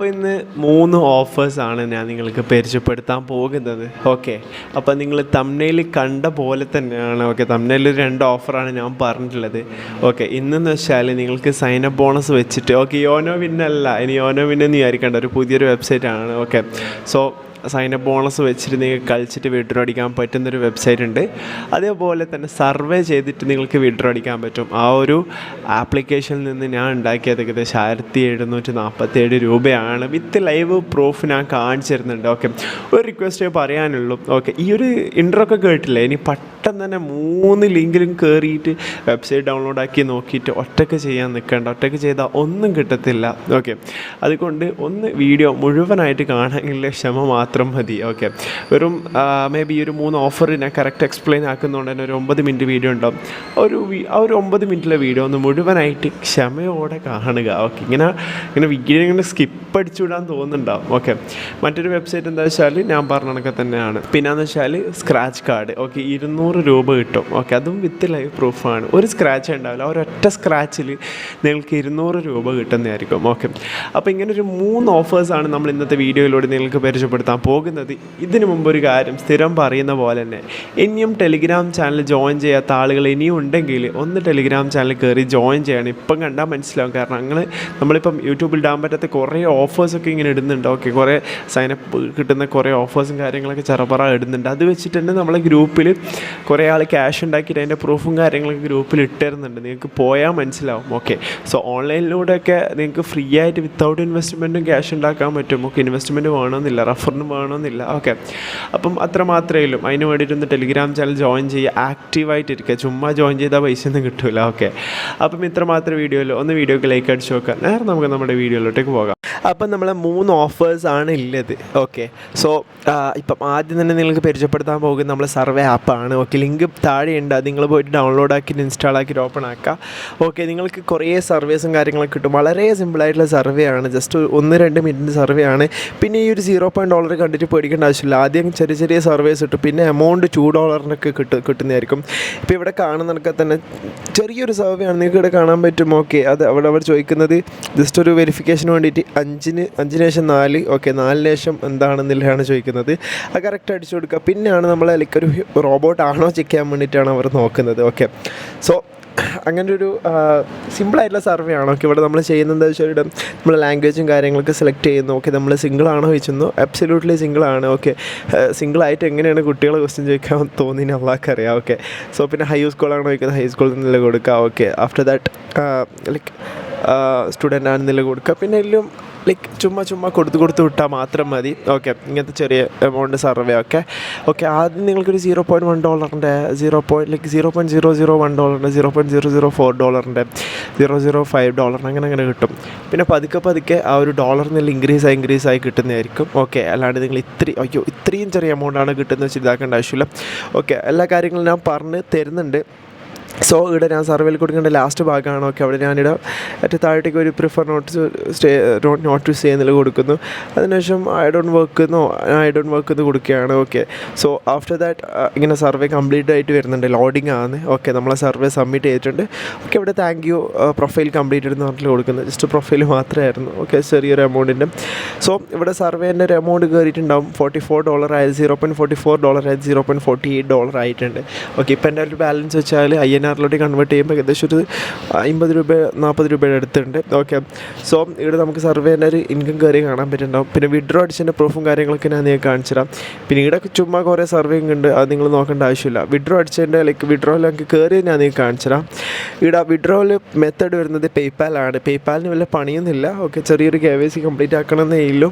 അപ്പോൾ ഇന്ന് മൂന്ന് ഓഫേഴ്സാണ് ഞാൻ നിങ്ങൾക്ക് പരിചയപ്പെടുത്താൻ പോകുന്നത്. ഓക്കെ അപ്പോൾ നിങ്ങൾ തമ്മിൽ കണ്ട പോലെ തന്നെയാണ് ഓക്കെ തമ്നയിൽ രണ്ട് ഓഫറാണ് ഞാൻ പറഞ്ഞിട്ടുള്ളത്. ഓക്കെ ഇന്നെന്ന് വെച്ചാൽ നിങ്ങൾക്ക് സൈൻ അപ്പ് ബോണസ് വെച്ചിട്ട് ഓക്കെ യോനോ വിന്നല്ല ഇനി യോനോ വിന്നെന്ന് വിചാരിക്കേണ്ട ഒരു പുതിയൊരു വെബ്സൈറ്റാണ് okay so sign up bonus വെച്ചിട്ട് നിങ്ങൾക്ക് കളിച്ചിട്ട് വിഡ്രോ അടിക്കാൻ പറ്റുന്നൊരു വെബ്സൈറ്റ് ഉണ്ട്. അതേപോലെ തന്നെ സർവേ ചെയ്തിട്ട് നിങ്ങൾക്ക് വിഡ്രോ അടിക്കാൻ പറ്റും. ആ ഒരു ആപ്ലിക്കേഷനിൽ നിന്ന് ഞാൻ ഉണ്ടാക്കിയത് ഏകദേശം ആയിരത്തി എഴുന്നൂറ്റി നാൽപ്പത്തേഴ് രൂപയാണ്. വിത്ത് ലൈവ് പ്രൂഫ് ഞാൻ കാണിച്ചു തരുന്നുണ്ട് ഓക്കെ ഒരു റിക്വസ്റ്റ് പറയാനുള്ളൂ. ഓക്കെ ഈ ഒരു ഇൻട്രോ ഒക്കെ കേട്ടില്ലേ? ഇനി പെട്ടെന്ന് തന്നെ മൂന്ന് ലിങ്കിലും കയറിയിട്ട് വെബ്സൈറ്റ് ഡൗൺലോഡ് ആക്കി നോക്കിയിട്ട് ഒറ്റയ്ക്ക് ചെയ്യാൻ നിൽക്കേണ്ട ഒറ്റയ്ക്ക് ചെയ്താൽ ഒന്നും കിട്ടത്തില്ല. ഓക്കെ അതുകൊണ്ട് ഒന്ന് വീഡിയോ മുഴുവനായിട്ട് കാണാനുള്ള ക്ഷമ മാത്രം മതി. ഓക്കെ വെറും മേ ബി ഒരു മൂന്ന് ഓഫർ ഞാൻ കറക്റ്റ് എക്സ്പ്ലെയിൻ ആക്കുന്നതുകൊണ്ട് തന്നെ ഒരു ഒമ്പത് മിനിറ്റ് വീഡിയോ ഉണ്ടാവും. ഒരു ആ ഒരു ഒമ്പത് മിനിറ്റിലെ വീഡിയോ ഒന്ന് മുഴുവനായിട്ട് ക്ഷമയോടെ കാണുക. ഓക്കെ ഇങ്ങനെ ഇങ്ങനെ വീഡിയോ ഇങ്ങനെ സ്കിപ്പ് അടിച്ചുവിടാൻ തോന്നുന്നുണ്ടാവും. ഓക്കെ മറ്റൊരു വെബ്സൈറ്റ് എന്താ വെച്ചാൽ ഞാൻ പറഞ്ഞ കണക്കെ തന്നെയാണ്. പിന്നെയെന്ന് വെച്ചാൽ സ്ക്രാച്ച് കാർഡ് ഓക്കെ ഇരുന്നൂറ് രൂപ കിട്ടും. ഓക്കെ അതും വിത്ത് ലൈവ് പ്രൂഫാണ് ഒരു സ്ക്രാച്ച് ഉണ്ടാവില്ല. ഒരൊറ്റ സ്ക്രാച്ചിൽ നിങ്ങൾക്ക് ഇരുന്നൂറ് രൂപ കിട്ടുന്നതായിരിക്കും. ഓക്കെ അപ്പോൾ ഇങ്ങനെ ഒരു മൂന്ന് ഓഫേഴ്സാണ് നമ്മൾ ഇന്നത്തെ വീഡിയോയിലൂടെ നിങ്ങൾക്ക് പരിചയപ്പെടുത്താൻ പോകുന്നത്. ഇതിനു മുമ്പ് ഒരു കാര്യം സ്ഥിരം പറയുന്ന പോലെ തന്നെ ഇനിയും ടെലിഗ്രാം ചാനൽ ജോയിൻ ചെയ്യാത്ത ആളുകൾ ഇനിയും ഉണ്ടെങ്കിൽ ഒന്ന് ടെലിഗ്രാം ചാനൽ കയറി ജോയിൻ ചെയ്യണം. ഇപ്പം കണ്ടാൽ മനസ്സിലാവും. കാരണം ഞങ്ങൾ നമ്മളിപ്പം യൂട്യൂബിൽ ഇടാൻ പറ്റാത്ത കുറേ ഓഫേഴ്സൊക്കെ ഇങ്ങനെ ഇടുന്നുണ്ട്. ഓക്കെ കുറേ സൈനപ്പ് കിട്ടുന്ന കുറേ ഓഫേഴ്സും കാര്യങ്ങളൊക്കെ ചെറുപറ ഇടുന്നുണ്ട്. അത് വെച്ചിട്ട് തന്നെ നമ്മളെ ഗ്രൂപ്പിൽ കുറേ ആൾ ക്യാഷ് ഉണ്ടാക്കിയിട്ട് അതിന്റെ പ്രൂഫും കാര്യങ്ങളൊക്കെ ഗ്രൂപ്പിൽ ഇട്ടിരുന്നുണ്ട്. നിങ്ങൾക്ക് പോയാൽ മനസ്സിലാവും. ഓക്കെ സോ ഓൺലൈനിലൂടെയൊക്കെ നിങ്ങൾക്ക് ഫ്രീ ആയിട്ട് വിത്തൗട്ട് ഇൻവെസ്റ്റ്മെന്റും ക്യാഷ് ഉണ്ടാക്കാൻ പറ്റും. ഓക്കെ ഇൻവെസ്റ്റ്മെന്റ് വേണമെന്നില്ല. റഫറിന് വേണമെന്നില്ല. ഓക്കെ അപ്പം അത്ര മാത്രമേ ഉള്ളൂ. അതിന് വേണ്ടിയിട്ടൊന്ന് ടെലിഗ്രാം ചാനൽ ജോയിൻ ചെയ്യുക. ആക്റ്റീവായിട്ട് ഇരിക്കുക ചുമ്മാ ജോയിൻ ചെയ്താൽ പൈസ ഒന്നും കിട്ടില്ല ഓക്കെ അപ്പം ഇത്ര മാത്രം വീഡിയോയിൽ ഒന്ന് വീഡിയോക്ക് ലൈക്ക് അടിച്ച് നോക്കുക. നേരെ നമുക്ക് നമ്മുടെ വീഡിയോയിലോട്ടേക്ക് പോകാം. അപ്പം നമ്മളെ മൂന്ന് ഓഫേഴ്സ് ആണ് ഉള്ളത് ഓക്കെ സോ ഇപ്പം ആദ്യം തന്നെ നിങ്ങൾക്ക് പരിചയപ്പെടുത്താൻ പോകുന്ന നമ്മൾ സർവേ ആപ്പാണ് ഓക്കെ ലിങ്ക് താഴെയുണ്ട് അത് നിങ്ങൾ പോയിട്ട് ഡൗൺലോഡ് ആക്കിയിട്ട് ഇൻസ്റ്റാൾ ആക്കിയിട്ട് ഓപ്പൺ ആക്കുക ഓക്കെ നിങ്ങൾക്ക് കുറേ സർവീസും കാര്യങ്ങളൊക്കെ കിട്ടും. വളരെ സിമ്പിളായിട്ടുള്ള സർവേ ആണ്. ജസ്റ്റ് ഒന്ന് രണ്ട് മിനിറ്റിന്റെ സർവേ ആണ്. പിന്നെ ഈ ഒരു സീറോ പോയിന്റ് ഡോളർ കണ്ടിട്ട് പേടിക്കേണ്ട ആവശ്യമില്ല. ആദ്യം ചെറിയ ചെറിയ സർവേസ് കിട്ടും പിന്നെ എമൗണ്ട് ടു ഡോളറിനൊക്കെ കിട്ടും കിട്ടുന്നതായിരിക്കും. ഇപ്പോൾ ഇവിടെ കാണുന്നതൊക്കെ തന്നെ ചെറിയൊരു സർവേ ആണ്. നിങ്ങൾക്ക് ഇവിടെ കാണാൻ പറ്റും ഓക്കെ അത് അവിടെ അവർ ചോദിക്കുന്നത് ജസ്റ്റ് ഒരു വെരിഫിക്കേഷന് വേണ്ടിയിട്ട് അഞ്ചിന് അഞ്ചിന് ശേഷം നാല് ഓക്കെ നാലിന് ശേഷം എന്താണെന്നുള്ളതാണ് ചോദിക്കുന്നത്. അത് കറക്റ്റ് അടിച്ചു കൊടുക്കുക. പിന്നെയാണ് നമ്മൾ ലൈക്ക് ഒരു റോബോട്ട് ആണോ ചെക്ക് ചെയ്യാൻ വേണ്ടിയിട്ടാണ് അവർ നോക്കുന്നത്. ഓക്കെ സോ അങ്ങനെ ഒരു സിമ്പിളായിട്ടുള്ള സർവേ ആണോ. ഓക്കെ ഇവിടെ നമ്മൾ ചെയ്യുന്നത് വെച്ചാൽ നമ്മൾ ലാംഗ്വേജും കാര്യങ്ങളൊക്കെ സെലക്ട് ചെയ്യുന്നു. ഓക്കെ നമ്മൾ സിംഗിൾ ആണോ ചോദിച്ചു അബ്സല്യൂട്ട്ലി സിംഗിൾ ആണ്. ഓക്കെ സിംഗിൾ ആയിട്ട് എങ്ങനെയാണ് കുട്ടികളെ ക്വസ്റ്റ്യൻ ചോദിക്കാൻ തോന്നി അള്ളാഹ്ക്ക് അറിയാം. ഓക്കെ സോ പിന്നെ ഹൈ സ്കൂളാണോ ചോദിക്കുന്നത്? ഹൈ സ്കൂളിൽ നിന്നുള്ള കൊടുക്കുക okay after that like student ആണെന്നില്ല കൊടുക്കുക പിന്നെ എല്ലാം ലൈക്ക് ചുമ്മാ ചുമ്മാ കൊടുത്ത് കൊടുത്ത് വിട്ടാൽ മാത്രം മതി. ഓക്കെ ഇങ്ങനത്തെ ചെറിയ എമൗണ്ട് സർവേ ഒക്കെ. ഓക്കെ ആദ്യം നിങ്ങൾക്കൊരു സീറോ പോയിന്റ് വൺ ഡോളറിന്റെ zero point like zero point zero zero one ഡോളറിന്റെ zero point zero zero four ഡോളറിന്റെ സീറോ സീറോ ഫൈവ് ഡോളറിന് അങ്ങനെ അങ്ങനെ കിട്ടും. പിന്നെ പതുക്കെ പതുക്കെ ആ ഒരു ഡോളറിൽ ഇൻക്രീസ് ആയി ഇൻക്രീസ് ആയി കിട്ടുന്നതായിരിക്കും. ഓക്കെ അല്ലാണ്ട് നിങ്ങൾ ഇത്രയും അയ്യോ ഇത്രയും ചെറിയ എമൗണ്ടാണ് കിട്ടുന്നത് വെച്ച് ഇതാക്കേണ്ട ആവശ്യമില്ല. ഓക്കെ എല്ലാ കാര്യങ്ങളും ഞാൻ പറഞ്ഞ് തരുന്നുണ്ട്. സോ ഇവിടെ ഞാൻ സർവേയിൽ കൊടുക്കേണ്ട ലാസ്റ്റ് ഭാഗമാണ്. ഓക്കെ അവിടെ ഞാനിവിടെ ഏറ്റവും താഴത്തേക്ക് ഒരു prefer not stay not to stay ചെയ്യുന്നതിൽ കൊടുക്കുന്നു. അതിനുശേഷം ഐ ഡോണ്ട് വർക്ക് എന്നോ ഐ ഡോണ്ട് വർക്ക് എന്ന് കൊടുക്കുകയാണ്. ഓക്കെ സോ ആഫ്റ്റർ ദാറ്റ് ഇങ്ങനെ സർവേ കംപ്ലീറ്റ് ആയിട്ട് വരുന്നുണ്ട്. ലോഡിംഗ് ആണ്. ഓക്കെ നമ്മളെ സർവേ സബ്മിറ്റ് ചെയ്തിട്ടുണ്ട്. ഓക്കെ ഇവിടെ താങ്ക് യു പ്രൊഫൈൽ കംപ്ലീറ്റഡ് എന്ന് പറഞ്ഞിട്ട് കൊടുക്കുന്നത് ജസ്റ്റ് പ്രൊഫൈൽ മാത്രമായിരുന്നു. ഓക്കെ ചെറിയൊരു എമൗണ്ടിന്റെ സോ ഇവിടെ സർവേന്റെ ഒരു എമൗണ്ട് കയറിയിട്ടുണ്ടാവും. ഫോർട്ടി ഫോർ ഡോളർ ആയത് zero point forty four dollar ആയത് zero point forty eight dollar ആയിട്ടുണ്ട്. ഓക്കെ ഇപ്പം എന്റെ ഒരു ബാലൻസ് വെച്ചാൽ ഐ എൻ ആറിലോട്ട് കൺവേർട്ട് ചെയ്യുമ്പോൾ ഏകദേശം ഒരു അമ്പത് രൂപ നാൽപ്പത് രൂപയുടെ അടുത്തുണ്ട്. ഓക്കെ സോ ഇവിടെ നമുക്ക് സർവേന്റെ ഒരു ഇൻകം കയറി കാണാൻ പറ്റുന്നുണ്ടാവും. പിന്നെ വിഡ്രോ അടിച്ചതിന്റെ പ്രൂഫും കാര്യങ്ങളൊക്കെ ഞാൻ നിങ്ങൾക്ക് കാണിച്ചു തരാം. പിന്നെ ഇവിടെ ചുമ്മാ കുറേ സർവേയും ഉണ്ട്. അത് നിങ്ങൾ നോക്കേണ്ട ആവശ്യമില്ല. വിഡ്രോ അടിച്ചതിന്റെ ലൈക്ക് വിഡ്രോയിൽ നമുക്ക് കയറി ഞാൻ നിങ്ങൾക്ക് കാണിച്ചു തരാം. ഇവിടെ വിഡ്രോയിൽ മെത്തേഡ് വരുന്നത് പേയ്പാലാണ് പേയ്പാലിന് വല്ല പണിയൊന്നുമില്ല. ഓക്കെ ചെറിയൊരു കെ വൈ സി കംപ്ലീറ്റ് ആക്കണമെന്നേ ഉള്ളൂ.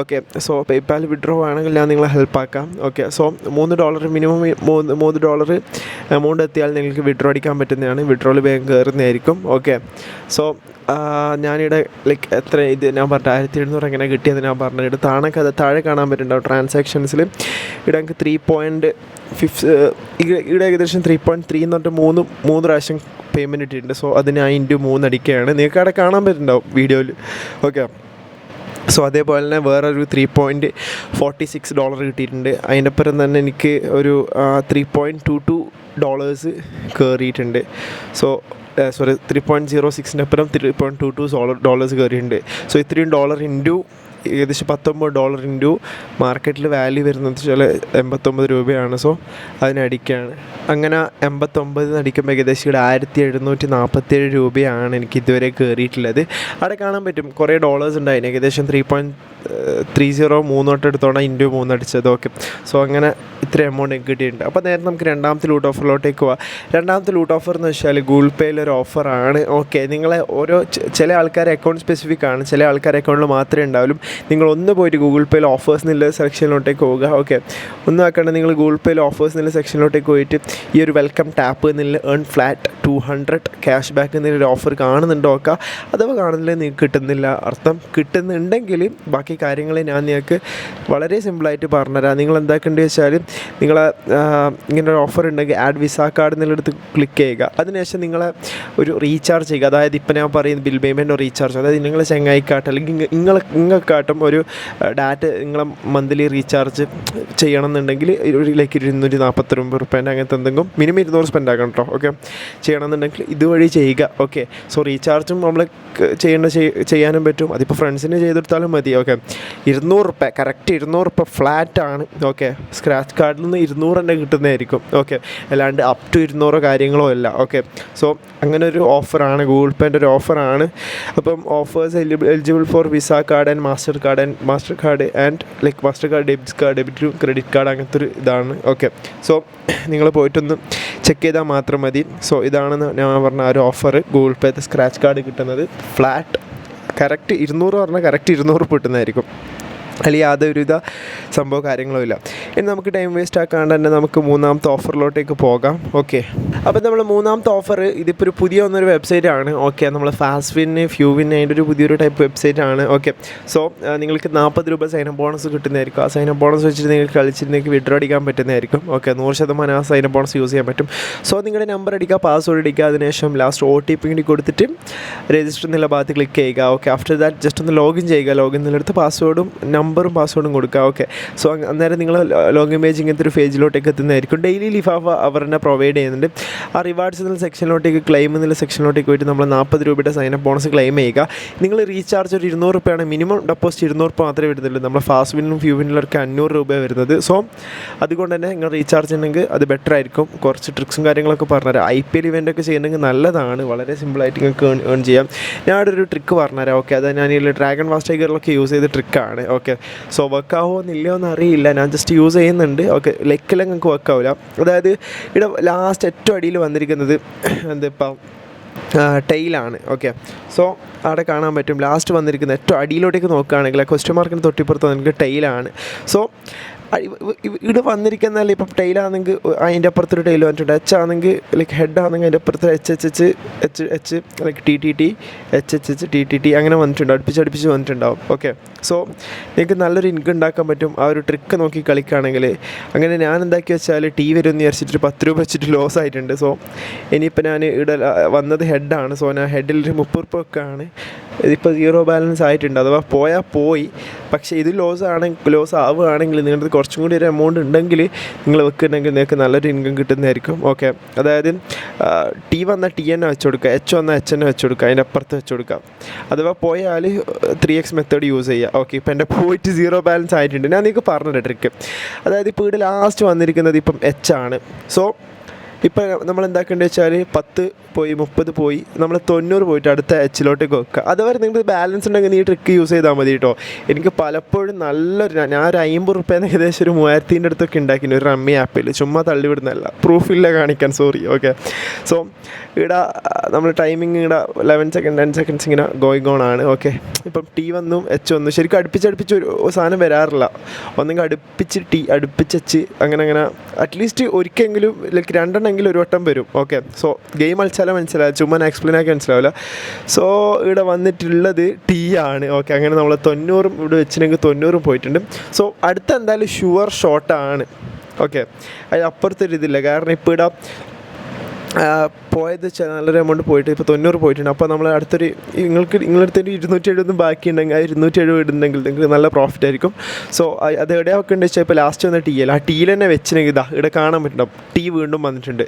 ഓക്കെ സോ പേയ്പാൽ വിഡ്രോ ആണെങ്കിൽ ഞാൻ നിങ്ങളെ ഹെൽപ്പ് ആക്കാം. ഓക്കെ സോ മൂന്ന് ഡോളർ മിനിമം മൂന്ന് മൂന്ന് ഡോളർ എമൗണ്ട് എത്തിയാൽ നിങ്ങൾക്ക് വിഡ്രോ അടിക്കാൻ പറ്റുന്നതാണ്. വിഡ്രോൾ വേഗം കയറുന്നതായിരിക്കും ഓക്കെ സോ ഞാനിവിടെ ലൈക്ക് എത്ര ഇത് ഞാൻ പറഞ്ഞ ആയിരത്തി എഴുന്നൂറ് എങ്ങനെ കിട്ടിയത് ഞാൻ പറഞ്ഞത് ഇവിടെ താഴെ കഥ താഴെ കാണാൻ പറ്റുന്നുണ്ടാവും ട്രാൻസാക്ഷൻസിൽ ഇവിടെ എനിക്ക് ത്രീ പോയിന്റ് ഫിഫ് ഇവിടെ ഏകദേശം ത്രീ പോയിന്റ് ത്രീ എന്ന് പറഞ്ഞിട്ട് മൂന്ന് മൂന്ന് പ്രാവശ്യം പേയ്മെന്റ് ഇട്ടിട്ടുണ്ട്. സോ അതിന് ആ ഇന്റു മൂന്ന് അടിക്കുകയാണ്. നിങ്ങൾക്ക് അവിടെ കാണാൻ പറ്റുന്നുണ്ടാവും വീഡിയോയിൽ ഓക്കെ സോ അതേപോലെ തന്നെ വേറൊരു three point forty six dollar കിട്ടിയിട്ടുണ്ട്. അതിന്റെ അപ്പുറം തന്നെ എനിക്ക് ഒരു three point two two dollars കയറിയിട്ടുണ്ട് so sorry three point zero സിക്സിന്റെ അപ്പുറം three point two two dollars കയറിയിട്ടുണ്ട് സോ ഇത്രയും ഡോളർ ഇന്റു ഏകദേശം പത്തൊമ്പത് ഡോളർ ഇന്റു മാർക്കറ്റിൽ വാല്യൂ വരുന്നത് വെച്ചാൽ എൺപത്തൊമ്പത് രൂപയാണ്. സോ അതിനടിക്കാണ്. അങ്ങനെ എൺപത്തൊമ്പത് അടിക്കുമ്പോൾ ഏകദേശം ഇവിടെ ആയിരത്തി എഴുന്നൂറ്റി നാൽപ്പത്തേഴ് രൂപയാണ് എനിക്ക് ഇതുവരെ കയറിയിട്ടുള്ളത് അവിടെ കാണാൻ പറ്റും. കുറേ ഡോളേഴ്സ് ഉണ്ടായിരുന്നു ഏകദേശം ത്രീ പോയിന്റ് ത്രീ സീറോ മൂന്നോട്ടെടുത്തോണം ഇന്റു മൂന്നടിച്ചത്. ഓക്കെ സോ അങ്ങനെ ഇത്ര എമൗണ്ട് എനിക്ക് കിട്ടിയിട്ടുണ്ട്. അപ്പോൾ നേരെ നമുക്ക് രണ്ടാമത്തെ ലൂട്ട് ഓഫറിലോട്ടേക്ക് പോവാം. രണ്ടാമത്തെ ലൂട്ട് ഓഫർ എന്ന് വെച്ചാൽ ഗൂഗിൾ പേയിൽ ഒരു ഓഫറാണ് ഓക്കെ നിങ്ങളെ ഓരോ ചില ആൾക്കാർ അക്കൗണ്ട് സ്പെസിഫിക് ആണ്. ചില ആൾക്കാർ അക്കൗണ്ടിൽ മാത്രമേ ഉണ്ടാവുള്ളൂ. നിങ്ങൾ ഒന്ന് പോയിട്ട് ഗൂഗിൾ പേയിൽ ഓഫേഴ്സ് എന്നുള്ള സെക്ഷനിലോട്ടേക്ക് പോവുക. ഓക്കെ ഒന്നും ആക്കണ്ട നിങ്ങൾ ഗൂഗിൾ പേയിൽ ഓഫേഴ്സ് എന്നുള്ള സെക്ഷനിലോട്ടേക്ക് പോയിട്ട് ഈ ഒരു വെൽക്കം ടാപ്പ് എന്നുള്ള earn flat two hundred cash back എന്നൊരു ഓഫർ കാണുന്നുണ്ടോ നോക്കുക അഥവാ കാണുന്നില്ല നിങ്ങൾക്ക് കിട്ടുന്നില്ല. അർത്ഥം കിട്ടുന്നുണ്ടെങ്കിൽ ബാക്കി കാര്യങ്ങൾ ഞാൻ നിങ്ങൾക്ക് വളരെ സിമ്പിളായിട്ട് പറഞ്ഞുതരാം. നിങ്ങൾ എന്താക്കേണ്ടത് വെച്ചാൽ നിങ്ങൾ ഇങ്ങനെ ഒരു ഓഫർ ഉണ്ടെങ്കിൽ ആഡ് വിസ കാർഡ് എന്നുള്ളടുത്ത് ക്ലിക്ക് ചെയ്യുക. അതിനുശേഷം നിങ്ങളെ ഒരു റീചാർജ് ചെയ്യുക. അതായത് ഇപ്പം ഞാൻ പറയുന്നത് ബിൽ പേയ്മെന്റോ റീചാർജ് അതായത് നിങ്ങളെ ചെങ്ങായിക്കാട്ട് അല്ലെങ്കിൽ നിങ്ങൾ നിങ്ങൾക്കാട്ടും ഒരു ഡാറ്റ നിങ്ങളെ മന്ത്ലി റീചാർജ് ചെയ്യണം എന്നുണ്ടെങ്കിൽ ഒരു ലൈക്ക് ഇരുന്നൂറ്റി നാൽപ്പത്തൊമ്പത് റുപ്യേന്റെ അങ്ങനത്തെ എന്തെങ്കിലും മിനിമം ഇരുന്നൂറ് സ്പെൻഡ് ആക്കണം കേട്ടോ ഓക്കെ ചെയ്യണമെന്നുണ്ടെങ്കിൽ ഇതുവഴി ചെയ്യുക. ഓക്കെ സോ റീചാർജും നമ്മൾ ചെയ്യേണ്ട ചെയ്യാനും പറ്റും. അതിപ്പോൾ ഫ്രണ്ട്സിന് ചെയ്തെടുത്താലും മതി. ഓക്കെ ഇരുന്നൂറ് റുപ്യ. കറക്റ്റ് ഇരുന്നൂറ് റുപ്യ ഫ്ലാറ്റ് ആണ്. ഓക്കെ സ്ക്രാച്ച് കാർഡിൽ നിന്ന് ഇരുന്നൂറ് തന്നെ കിട്ടുന്നതായിരിക്കും. ഓക്കെ അല്ലാണ്ട് അപ് ടു ഇരുന്നൂറോ കാര്യങ്ങളോ അല്ല. ഓക്കെ സോ അങ്ങനെ ഒരു ഓഫറാണ് ഗൂഗിൾ പേന്റെ ഒരു ഓഫറാണ് അപ്പം offers eligible for Visa card and Mastercard and Mastercard and like Mastercard debit card debit credit card അങ്ങനത്തെ ഒരു ഇതാണ്. ഓക്കെ സോ നിങ്ങൾ പോയിട്ടൊന്ന് ചെക്ക് ചെയ്താൽ മാത്രം മതി. സോ ഇതാണെന്ന് ഞാൻ പറഞ്ഞ ഒരു ഓഫർ ഗൂഗിൾ പേത്തെ സ്ക്രാച്ച് കാർഡ് കിട്ടുന്നത്. ഫ്ലാറ്റ് കറക്റ്റ് ഇരുന്നൂറ് പറഞ്ഞാൽ കറക്റ്റ് ഇരുന്നൂറ് കിട്ടുന്നതായിരിക്കും അല്ലെങ്കിൽ യാതൊരുവിധ സംഭവ കാര്യങ്ങളും ഇല്ല. ഇനി നമുക്ക് ടൈം വേസ്റ്റ് ആക്കാണ്ട് തന്നെ നമുക്ക് മൂന്നാമത്തെ ഓഫറിലോട്ടേക്ക് പോകാം. ഓക്കെ അപ്പോൾ നമ്മൾ മൂന്നാമത്തെ ഓഫർ ഇതിപ്പോൾ ഒരു പുതിയ ഒന്നൊരു വെബ്സൈറ്റ് ആണ്. ഓക്കെ നമ്മൾ ഫാസ്റ്റ് ഫാസ്റ്റ്വിന് ഫ്യൂവിന് അതിന്റെ ഒരു പുതിയൊരു ടൈപ്പ് വെബ്സൈറ്റ് ആണ്. ഓക്കെ സോ നിങ്ങൾക്ക് നാൽപ്പത് രൂപ സൈനപ്പ് ബോണസ് കിട്ടുന്നതായിരിക്കും. ആ സൈനപ്പ് ബോണസ് വെച്ചിട്ട് നിങ്ങൾക്ക് കളിച്ചിട്ട് നിങ്ങൾക്ക് വിഡ്രോ അടിക്കാൻ പറ്റുന്നതായിരിക്കും. ഓക്കെ നൂറ് ശതമാനം ആ സൈനപ്പ് ബോണസ് യൂസ് ചെയ്യാൻ പറ്റും. സോ നിങ്ങളുടെ നമ്പർ അടിക്കുക പാസ്വേഡ് അടിക്കുക അതിനുശേഷം ലാസ്റ്റ് ഒ ടി പി കൂടി കൊടുത്തിട്ട് രജിസ്റ്റർ എന്നുള്ള ഭാഗത്ത് ക്ലിക്ക് ചെയ്യുക. ഓക്കെ ആഫ്റ്റർ ദാറ്റ് ജസ്റ്റ് ഒന്ന് ലോഗിൻ ചെയ്യുക. ലോഗിൻ എന്നുള്ളടുത്ത് പാസ്വേഡും നമ്പറും പാസ്വേഡും കൊടുക്കുക ഓക്കെ. സോ അന്നേരം നിങ്ങൾ ലോഗിൻ ഇമേജ് ഇങ്ങനത്തെ ഒരു പേജിലോട്ടേക്ക് എത്തുന്നതായിരിക്കും. ഡെയിലി ലിഫാഫ അവർ തന്നെ പ്രൊവൈഡ് ചെയ്യുന്നുണ്ട്. ആ റിവാർഡ്സ് എന്നുള്ള സെക്ഷനിലോട്ടേക്ക് ക്ലെയിം എന്നുള്ള സെക്ഷനിലോട്ടേക്ക് പോയിട്ട് നമ്മൾ നാൽപ്പത് രൂപയുടെ സൈനപ്പ് ബോണസ് ക്ലെയിം ചെയ്യുക. നിങ്ങൾ റീചാർജ് ഒരു ഇരുന്നൂറ് രൂപയാണ് മിനിമം ഡെപ്പോസിറ്റ് ഇരുന്നൂറ് രൂപ മാത്രമേ വരുന്നുള്ളൂ. നമ്മൾ ഫാസ്റ്റ് വിനും ഫ്യൂ വിനിലൊക്കെ അഞ്ഞൂറ് രൂപ വരുന്നത്. സോ അതുകൊണ്ട് തന്നെ നിങ്ങൾ റീചാർജ് ചെയ്യണമെങ്കിൽ അത് ബെറ്റർ ആയിരിക്കും. കുറച്ച് ട്രിക്സും കാര്യങ്ങളൊക്കെ പറഞ്ഞുതരാം. ഐ പി എൽ ഇവന്റ് ഒക്കെ ചെയ്യണമെങ്കിൽ നല്ലതാണ്. വളരെ സിമ്പിളായിട്ട് നിങ്ങൾക്ക് ഏൺ ചെയ്യാം. ഞാനൊരു ട്രിക്ക് പറഞ്ഞുതരാം. ഓക്കെ. അത് ഞാൻ ഈ ഡ്രാഗൺ വാസ്റ്റ് ടൈഗറിലൊക്കെ യൂസ് ചെയ്ത ട്രിക്കാണ് ഓക്കെ. സോ വർക്കാവോ എന്നില്ലയോ എന്ന് അറിയില്ല ഞാൻ ജസ്റ്റ് യൂസ് ചെയ്യുന്നുണ്ട്. ഓക്കെ ലെക്കിലും വർക്ക് വർക്കാവില്ല അതായത് ഇവിടെ ലാസ്റ്റ് ഏറ്റവും അടിയിൽ വന്നിരിക്കുന്നത് എന്തിപ്പം ടെയിലാണ് ഓക്കെ സോ അവിടെ കാണാൻ പറ്റും. ലാസ്റ്റ് വന്നിരിക്കുന്ന ഏറ്റവും അടിയിലോട്ടേക്ക് നോക്കുകയാണെങ്കിൽ ക്വസ്റ്റ്യൻ മാർക്കിന് തൊട്ടിപ്പുറത്ത് നിങ്ങൾക്ക് ടെയിലാണ് സോ ഇവിടെ വന്നിരിക്കുന്ന ഇപ്പം ടൈലാണെങ്കിൽ അതിന്റെ അപ്പുറത്തൊരു ടൈൽ വന്നിട്ടുണ്ട്. എച്ച് ആണെങ്കിൽ ലൈക്ക് ഹെഡ് ആണെങ്കിൽ അതിന്റെ അപ്പുറത്ത് H H H H H like T T T H H H T T T അങ്ങനെ വന്നിട്ടുണ്ട്. അടുപ്പിച്ച് അടുപ്പിച്ച് വന്നിട്ടുണ്ടാവും. ഓക്കെ സോ നിങ്ങൾക്ക് നല്ലൊരു ഇൻകം ഉണ്ടാക്കാൻ പറ്റും. ആ ഒരു ട്രിക്ക് നോക്കി കളിക്കുകയാണെങ്കിൽ. അങ്ങനെ ഞാൻ എന്താക്കി വെച്ചാൽ ടി വരുമെന്ന് വിചാരിച്ചിട്ട് ഒരു പത്ത് രൂപ വെച്ചിട്ട് ലോസ് ആയിട്ടുണ്ട്. സോ ഇനിയിപ്പോൾ ഞാൻ ഇവിടെ വന്നത് ഹെഡാണ് സോ ഞാൻ ഹെഡിൽ ഒരു മുപ്പത് റുപ്യ ആണ് ഇതിപ്പോൾ സീറോ ബാലൻസ് ആയിട്ടുണ്ട്. അഥവാ പോയാൽ പോയി. പക്ഷേ ഇത് ലോസ് ആണെങ്കിൽ ലോസ് ആവുകയാണെങ്കിൽ നിങ്ങളുടെ കുറച്ചും കൂടി ഒരു എമൗണ്ട് ഉണ്ടെങ്കിൽ നിങ്ങൾ വെക്കുന്നുണ്ടെങ്കിൽ നിങ്ങൾക്ക് നല്ലൊരു ഇൻകം കിട്ടുന്നതായിരിക്കും. ഓക്കെ അതായത് ടി വന്നാൽ ടി എന്നെ വെച്ച് കൊടുക്കുക. എച്ച് വന്നാൽ എച്ച് എന്നെ വെച്ച് കൊടുക്കുക. അതിന്റെ അപ്പുറത്ത് വെച്ച് കൊടുക്കുക. അഥവാ പോയാൽ ത്രീ എക്സ് മെത്തേഡ് യൂസ് ചെയ്യുക. ഓക്കെ ഇപ്പം എന്റെ പോയിട്ട് സീറോ ബാലൻസ് ആയിട്ടുണ്ട്. ഞാൻ നിങ്ങൾക്ക് പറഞ്ഞിട്ട് ട്രിക്ക് അതായത് ഇപ്പോൾ ഇവിടെ ലാസ്റ്റ് വന്നിരിക്കുന്നത് ഇപ്പം എച്ച് ആണ്. സോ ഇപ്പം നമ്മൾ എന്താക്കേണ്ടത് വെച്ചാൽ പത്ത് പോയി മുപ്പത് പോയി നമ്മൾ തൊണ്ണൂറ് പോയിട്ട് അടുത്ത എച്ചിലോട്ടേക്ക് വെക്കുക അതുവരെ നിങ്ങൾക്ക് ബാലൻസ് ഉണ്ടെങ്കിൽ നീ ട്രിക്ക് യൂസ് ചെയ്താൽ മതി കേട്ടോ എനിക്ക് പലപ്പോഴും നല്ലൊരു ഞാൻ ഒരു അമ്പത് റുപ്യേന്ന് ഏകദേശം ഒരു മൂവായിരത്തിന്റെ അടുത്തൊക്കെ ഉണ്ടാക്കിന് ഒരു റമ്മി ആപ്പിൽ ചുമ്മാ തള്ളിവിടുന്നതല്ല. പ്രൂഫില്ല കാണിക്കാൻ സോറി ഓക്കെ സോ ഇവിടെ നമ്മൾ ടൈമിങ് ഇവിടെ ലെവൻ സെക്കൻഡ് ടെൻ സെക്കൻഡ്സ് ഇങ്ങനെ ഗോയിങ് ഓൺ ആണ് ഓക്കെ ഇപ്പം ടി വന്നു എച്ച് വന്നു ശരിക്കും അടുപ്പിച്ചടുപ്പിച്ച് ഒരു സാധനം വരാറില്ല. ഒന്നെങ്കിൽ അടുപ്പിച്ച് ടി അടുപ്പിച്ച് അങ്ങനെ അങ്ങനെ. അറ്റ്ലീസ്റ്റ് ഒരിക്കലെങ്കിലും ലൈക്ക് രണ്ടെണ്ണെങ്കിലും ഒരു വട്ടം വരും. ഓക്കെ സോ ഗെയിം കളിച്ചാലേ മനസ്സിലാവും ചുമ്മാ എക്സ്പ്ലെയിൻ ആക്കി മനസ്സിലാവില്ല. സോ ഇവിടെ വന്നിട്ടുള്ളത് ടീ ആണ്. ഓക്കെ അങ്ങനെ നമ്മൾ തൊണ്ണൂറും ഇവിടെ വെച്ചിട്ടുണ്ടെങ്കിൽ തൊണ്ണൂറും പോയിട്ടുണ്ട്. സോ അടുത്ത എന്തായാലും ഷുവർ ഷോട്ടാണ് ഓക്കെ അതിന് അപ്പുറത്തൊരു ഇതില്ല കാരണം ഇപ്പോൾ ഇവിടെ പോയത് നല്ലൊരു എമൗണ്ട് പോയിട്ട് ഇപ്പോൾ തൊണ്ണൂറ് പോയിട്ടുണ്ട്. അപ്പോൾ നമ്മൾ അടുത്തൊരു നിങ്ങൾക്ക് നിങ്ങളുടെ അടുത്തൊരു ഇരുന്നൂറ്റി എഴുപതും ബാക്കിയുണ്ടെങ്കിൽ ആ ഇരുന്നൂറ്റി എഴുപത് ഇടുന്നെങ്കിൽ നിങ്ങൾക്ക് നല്ല പ്രോഫിറ്റ് ആയിരിക്കും. സോ അത് ഒക്കെ ഉണ്ട് വെച്ചാൽ ഇപ്പോൾ ലാസ്റ്റ് വന്ന ടീ അല്ല ആ ടീയിൽ തന്നെ വെച്ചിനെങ്കിൽ ഇതാ ഇവിടെ കാണാൻ പറ്റുന്നുണ്ടാവും ടീ വീണ്ടും വന്നിട്ടുണ്ട്.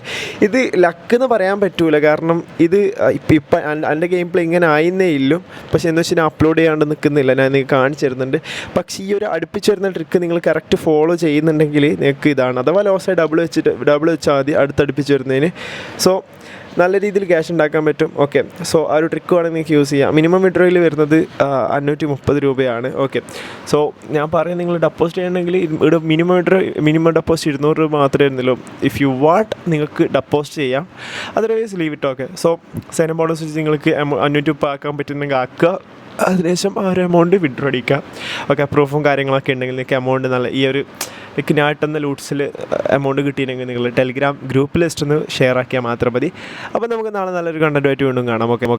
ഇത് ലക്ക് എന്ന് പറയാൻ പറ്റൂല. കാരണം ഇത് ഇപ്പം ഇപ്പം എന്റെ ഗെയിം പ്ലേ ഇങ്ങനെ ആയിരുന്നേ ഇല്ലും. പക്ഷേ എന്ന് വെച്ചാൽ അപ്ലോഡ് ചെയ്യാണ്ട് നിൽക്കുന്നില്ല ഞാൻ നിങ്ങൾക്ക് കാണിച്ചു തരുന്നുണ്ട്. പക്ഷേ ഈ ഒരു അടുപ്പിച്ച് വരുന്ന ട്രിക്ക് നിങ്ങൾ കറക്റ്റ് ഫോളോ ചെയ്യുന്നുണ്ടെങ്കിൽ നിങ്ങൾക്ക് ഇതാണ്. അഥവാ ലോസായി ഡബിൾ വെച്ചിട്ട് ഡബിൾ വെച്ചാൽ മതി അടുത്തടുപ്പിച്ച് വരുന്നതിന്. സോ നല്ല രീതിയിൽ ക്യാഷ് ഉണ്ടാക്കാൻ പറ്റും. ഓക്കെ സോ ആ ഒരു ട്രിക്ക് വേണമെങ്കിൽ നിങ്ങൾക്ക് യൂസ് ചെയ്യാം. മിനിമം വിഡ്രോയിൽ വരുന്നത് അഞ്ഞൂറ്റി മുപ്പത് രൂപയാണ്. ഓക്കെ സോ ഞാൻ പറയാം നിങ്ങൾ ഡെപ്പോസിറ്റ് ചെയ്യണമെങ്കിൽ ഇവിടെ മിനിമം വിഡ്രോ മിനിമം ഡെപ്പോസിറ്റ് ഇരുന്നൂറ് രൂപ മാത്രമേ ഇരുന്നുള്ളൂ. ഇഫ് യു വാട്ട് നിങ്ങൾക്ക് ഡെപ്പോസിറ്റ് ചെയ്യാം. Otherwise leave it okay so സൈനം bonus വെച്ച് നിങ്ങൾക്ക് അഞ്ഞൂറ്റി മുപ്പത് ആക്കാൻ പറ്റുന്നെങ്കിൽ ആക്കുക. അതിനുശേഷം ആ ഒരു എമൗണ്ട് വിഡ്രോ അടിക്കുക ഓക്കെ പ്രൂഫും കാര്യങ്ങളൊക്കെ ഉണ്ടെങ്കിൽ നിങ്ങൾക്ക് എമൗണ്ട് നല്ല ഈ ഒരു എനിക്ക് ഞാട്ടെന്ന ലൂട്ട്സിൽ എമൗണ്ട് കിട്ടിയില്ലെങ്കിൽ നിങ്ങൾ ടെലിഗ്രാം ഗ്രൂപ്പ് ലിസ്റ്റ് ഒന്ന് ഷെയർ ആക്കിയാൽ മാത്രം മതി. അപ്പോൾ നമുക്ക് നാളെ നല്ലൊരു കണ്ടന്റുമായിട്ട് വീണ്ടും കാണാം. ഓക്കെ.